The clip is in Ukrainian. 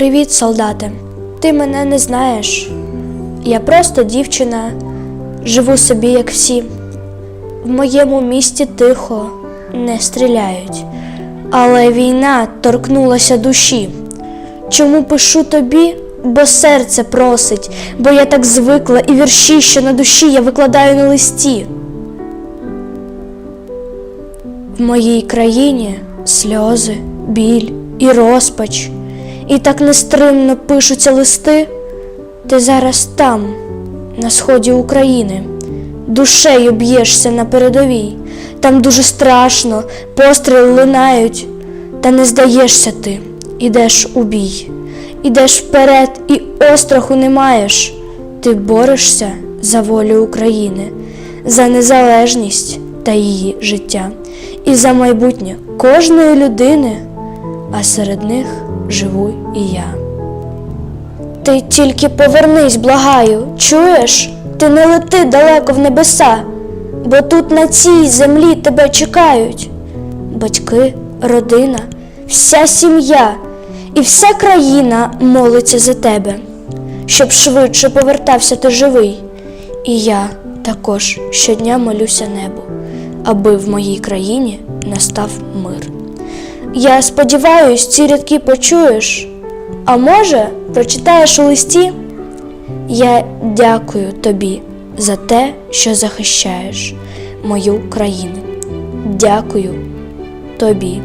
Привіт, солдате. Ти мене не знаєш. Я просто дівчина, живу собі, як всі. В моєму місті тихо, не стріляють. Але війна торкнулася душі. Чому пишу тобі? Бо серце просить, бо я так звикла, і вірші, що на душі я викладаю на листі. В моїй країні сльози, біль і розпач, і так нестримно пишуться листи. Ти зараз там, на сході України, душею б'єшся на передовій, там дуже страшно, постріли лунають, та не здаєшся ти, ідеш у бій, ідеш вперед і остраху не маєш. Ти борешся за волю України, за незалежність та її життя, і за майбутнє кожної людини, а серед них живу і я. Ти тільки повернись, благаю, чуєш? Ти не лети далеко в небеса, бо тут на цій землі тебе чекають. Батьки, родина, вся сім'я і вся країна молиться за тебе, щоб швидше повертався ти живий. І я також щодня молюся небу, аби в моїй країні настав мир. Я сподіваюсь, ці рядки почуєш, а може, прочитаєш у листі? Я дякую тобі за те, що захищаєш мою країну. Дякую тобі.